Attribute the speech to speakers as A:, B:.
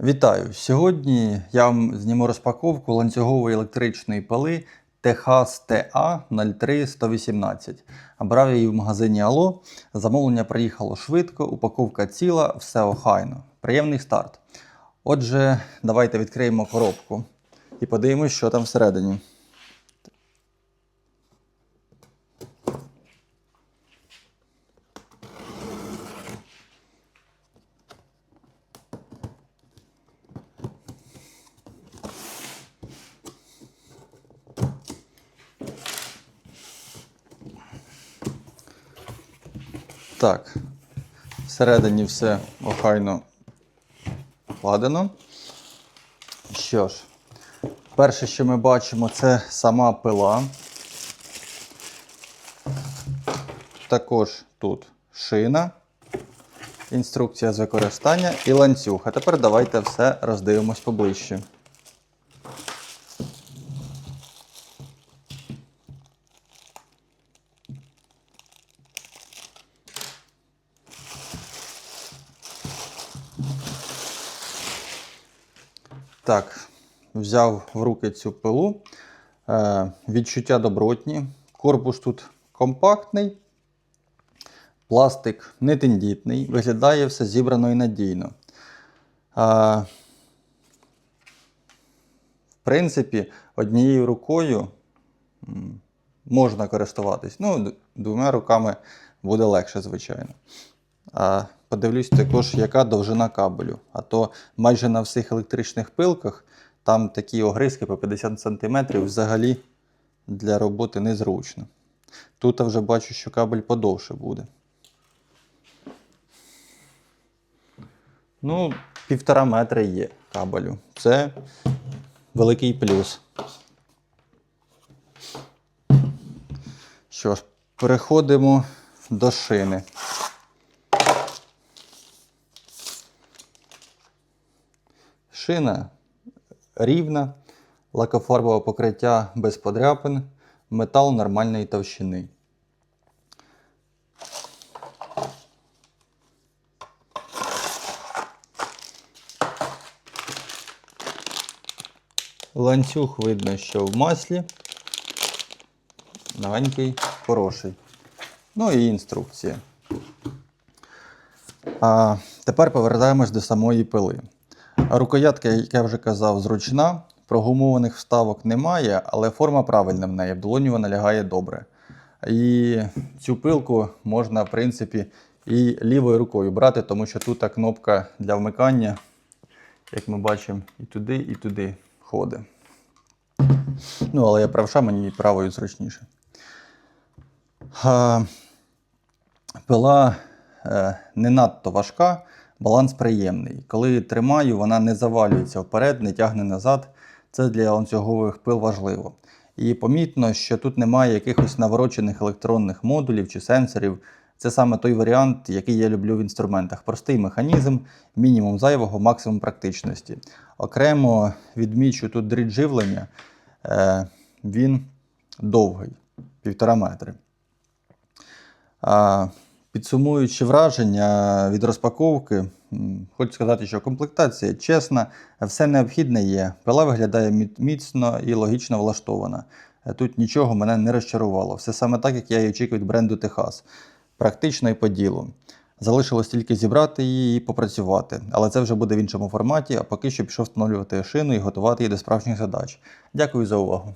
A: Вітаю! Сьогодні я вам зніму розпаковку ланцюгової електричної пили Техас ТА 03118. Брав її в магазині Ало. Замовлення приїхало швидко, упаковка ціла, все охайно. Приємний старт. Отже, давайте відкриємо коробку і подивимось, що там всередині. Так, всередині все охайно вкладено. Що ж, перше, що ми бачимо, це сама пила. Також тут шина, інструкція з використання і ланцюг. А тепер давайте все роздивимось поближче. Так, взяв в руки цю пилу. Е, відчуття добротні. Корпус тут компактний, пластик не тендітний, виглядає все зібрано і надійно. Е, в принципі, однією рукою можна користуватись. Ну, двома руками буде легше, звичайно. А подивлюсь також, яка довжина кабелю. А то майже на всіх електричних пилках там такі огризки по 50 см взагалі для роботи незручно. Тут я вже бачу, що кабель подовше буде. Ну, півтора метра є кабелю. Це великий плюс. Що ж, переходимо до шини. Шина рівна, лакофарбове покриття без подряпин, метал нормальної товщини. Ланцюг видно, що в маслі. Новенький, хороший. Ну і інструкція. А тепер повертаємось до самої пили. Рукоятка, як я вже казав, зручна, прогумованих вставок немає, але форма правильна в неї, в долоні вона лягає добре. І цю пилку можна, в принципі, і лівою рукою брати, тому що тут кнопка для вмикання, як ми бачимо, і туди, і туди ходить. Ну, але я правша, мені правою зручніше. Пила е, не надто важка, баланс приємний. Коли тримаю, вона не завалюється вперед, не тягне назад. Це для ланцюгових пил важливо. І помітно, що тут немає якихось наворочених електронних модулів чи сенсорів. Це саме той варіант, який я люблю в інструментах. Простий механізм, мінімум зайвого, максимум практичності. Окремо відмічу тут дріт живлення. Е, він довгий, півтора метри. Підсумуючи враження від розпаковки, хочу сказати, що комплектація чесна, все необхідне є. Пила виглядає міцно і логічно влаштована. Тут нічого мене не розчарувало. Все саме так, як я і очікую від бренду Техас. Практично і по ділу. Залишилось тільки зібрати її і попрацювати, але це вже буде в іншому форматі, а поки що пішов встановлювати шину і готувати її до справжніх задач. Дякую за увагу.